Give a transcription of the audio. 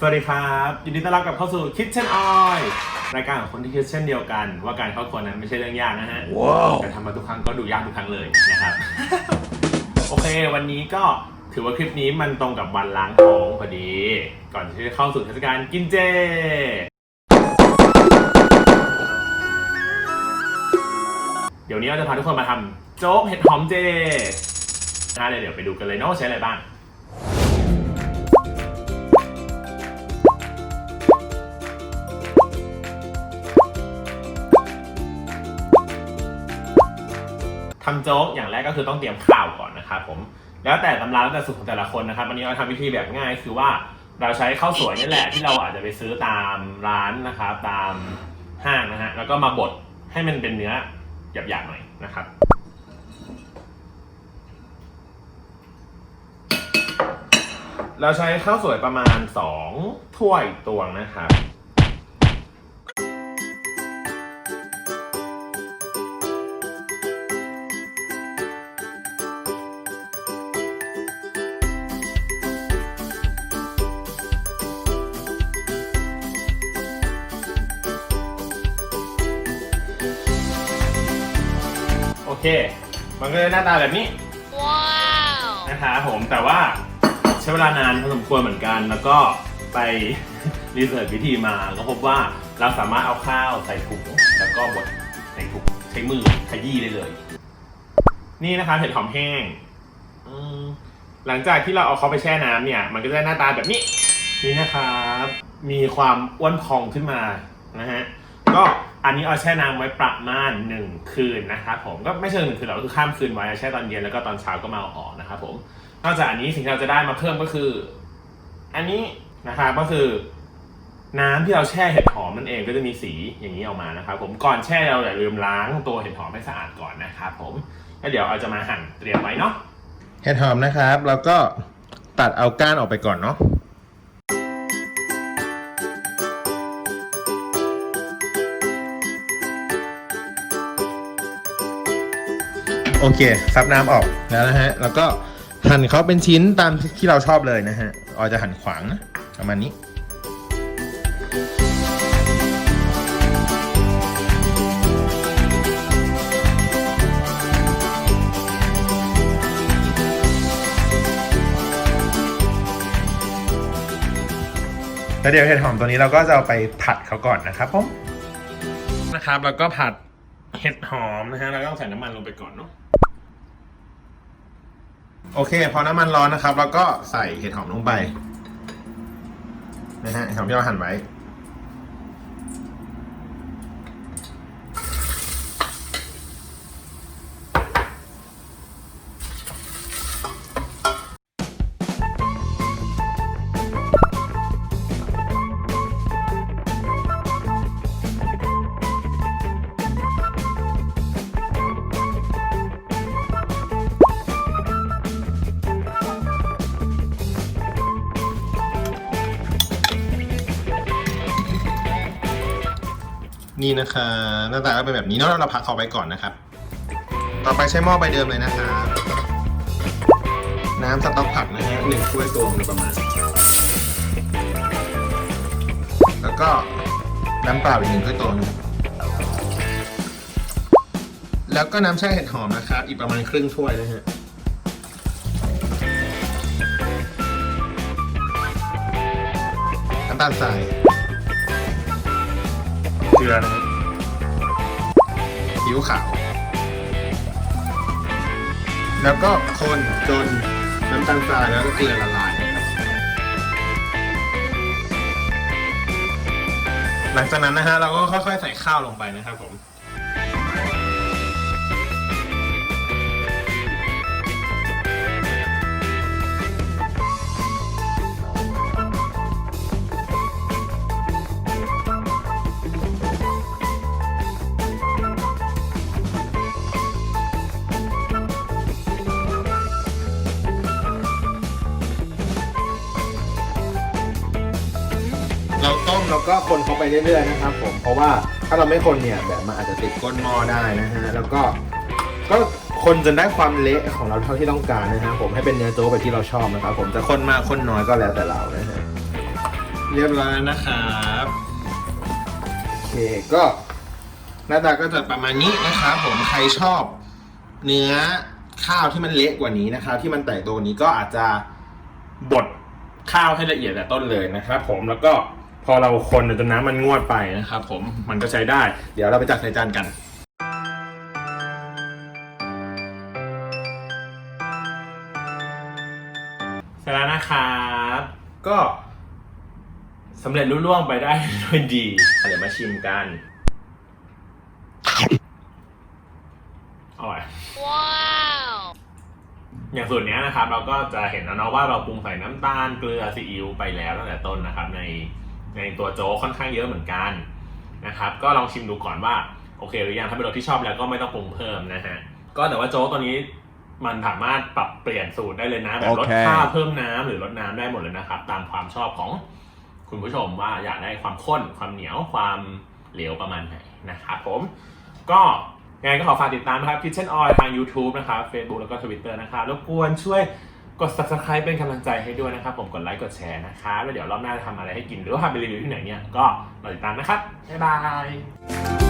สวัสดีครับยินดีต้อนรับกลับเข้าสู่ Kitchen Oil รายการของคนที่คิดเช่นเดียวกัน ว่าการเข้าครัวนั้นไม่ใช่เรื่องยากนะฮะว้าวแต่ทำมาทุกครั้งก็ดูยากทุกครั้งเลยนะครับ โอเค วันนี้ก็ถือว่าคลิปนี้มันตรงกับวันล้างท้องพอดี ก่อนที่จะเข้าสู่เทศกาลกินเจเดี๋ยวนี้เราจะพาทุกคนมาทำโจ๊กเห็ดหอมเจนะเดี๋ยวเดี๋ยวไปดูกันเลยเนาะว่าใช้อะไรบ้าง ทำโจ๊กอย่างแรกก็คือต้องเตรียมข้าวก่อนนะครับผมแล้วแต่ตำราแล้วแต่สูตรของแต่ละคนนะครับวันนี้เราทำวิธีแบบง่ายคือว่าเราใช้ข้าวสวยนี่แหละที่เราอาจจะไปซื้อตามร้านนะครับตามห้างนะฮะแล้วก็มาบดให้มันเป็นเนื้อหยาบๆหน่อยนะครับเราใช้ข้าวสวยประมาณ 2 ถ้วยตวงนะครับ เค มันก็จะหน้าตาแบบนี้ Wow! นะครับผมแต่ว่าใช้เวลานานพอสมควรเหมือนกัน แล้วก็ไปรีเสิร์ชวิธีมาก็พบว่าเราสามารถเอาข้าวใส่ถุงแล้วก็บดใส่ถุงใช้มือขยี้ได้เลย นี่นะครับเห็ดหอมแห้งอืมหลังจากที่เราเอาเขาไปแช่น้ำเนี่ย มันก็จะได้หน้าตาแบบนี้นี่นะครับ มีความอ้วนพองขึ้นมานะฮะก็ อันนี้เอาแช่น้ำไว้ประมาณหนึ่งคืนนะครับผมก็ไม่เชิงหนึ่งคืนหรอกคือข้ามคืนไว้แช่ตอนเย็นแล้วก็ตอนเช้าก็มาเอาออกนะครับผมนอกจากอันนี้สิ่งที่เราจะได้มาเพิ่มก็คือ อันนี้นะครับก็คือ น้ำที่เราแช่เห็ดหอมนั่นเองก็จะมีสีอย่างนี้ออกมานะครับผมก่อนแช่เราอย่าลืมล้างตัวเห็ดหอมให้สะอาดก่อนนะครับผมแล้วเดี๋ยวเราจะมาหั่นเตรียมไว้เนาะเห็ดหอมนะครับ แล้วก็ตัดเอาก้านออกไปก่อนเนาะ โอเค ซับน้ำออกแล้วนะฮะ แล้วก็หั่นเขาเป็นชิ้นตามที่เราชอบเลยนะฮะออจะหั่นขวางนะประมาณนี้แล้วเดี๋ยวเห็ดหอมตัวนี้เราก็จะเอาไปผัดเขาก่อนนะครับผมนะครับ แล้วก็ผัดเห็ดหอมนะฮะแล้วก็ต้องใส่น้ำมันลงไปก่อนเนาะ โอเค พอน้ำมันร้อนนะครับ แล้วก็ใส่เห็ดหอมลงไปนะฮะเห็ดหอมที่เราหั่นไว้ นี่นะคะหน้าตาก็เป็นแบบนี้เนาะเราพักเขาไว้ก่อนนะครับ ต่อไปใช้หม้อใบเดิมเลยนะครับน้ำสต๊อกผักนะฮะหนึ่งถ้วยตวงประมาณ แล้วก็น้ำเปล่าอีกหนึ่งถ้วยตวงแล้วก็น้ำแช่เห็ดหอมนะครับอีกประมาณครึ่งถ้วยนะฮะน้ำตาลทราย เกลือนะครับซีอิ๊วขาว แล้วก็คนจนน้ำตาลทรายแล้วก็เกลือละลายนะครับ หลังจากนั้นนะฮะเราก็ค่อยๆใส่ข้าวลงไปนะครับผม เราต้มแล้วก็คนเขาไปเรื่อยๆนะครับผมเพราะว่าถ้าเราไม่คนเนี่ยแบบมันอาจจะติดก้นหม้อได้นะฮะแล้วก็ก็คนจนได้ความเละของเราเท่าที่ต้องการนะฮะผมให้เป็นเนื้อโจ๊กแบบที่เราชอบนะครับผมจะคนมากคนน้อยก็แล้วแต่เรานะฮะเรียบร้อยแล้วนะครับโอเคก็หน้าตาก็จะประมาณนี้นะครับผมใครชอบเนื้อข้าวที่มันเละกว่านี้นะครับที่มันแตกตัวกว่านี้ก็อาจจะบดข้าวให้ละเอียดแต่ต้นเลยนะครับผมแล้วก็พ อเราคนจนน้ำมันงวดไปนะครับผมมันก็ใช้ได้ เดี๋ยวเราไปจัดใส่จานกันเสร็จแล้วนะครับก็สำเร็จรุ่ล่วงไปได้ด้วยดี เดี๋ยวมาชิมกันอร่อยอย่างส่วนเนี้ยนะครับ เราก็จะเห็นแล้วเนาะว่าเราปรุงใส่น้ำตาลเกลือซีอิ๊วไปแล้วตั้งแต่ต้นนะครับใน ในตัวโจ๊กค่อนข้างเยอะเหมือนกันนะครับก็ลองชิมดูก่อนว่าโอเคหรือยังถ้าเป็นรสที่ชอบแล้วก็ไม่ต้องปรุงเพิ่มนะฮะก็แต่ว่าโจ๊กตัวนี้มันสามารถปรับเปลี่ยนสูตรได้เลยนะแบบลดโอเคข้าวเพิ่มน้ำหรือลดน้ำได้หมดเลยนะครับตามความชอบของคุณผู้ชมว่าอยากได้ความข้นความเหนียวความเหลวประมาณไหนนะครับผมก็ยังไงก็ขอฝากติดตามนะครับ Kitchen Oil ทาง YouTube นะครับ Facebook แล้วก็ Twitter นะครับรบกวนช่วย กด Subscribe เป็นกำลังใจให้ด้วยนะครับ ผมกดไลค์กดแชร์นะครับแล้วเดี๋ยวรอบหน้าจะทำอะไรให้กินหรือว่าทำไปรีวิวที่ไหนเนี่ยก็รอติดตามนะครับบ๊ายบาย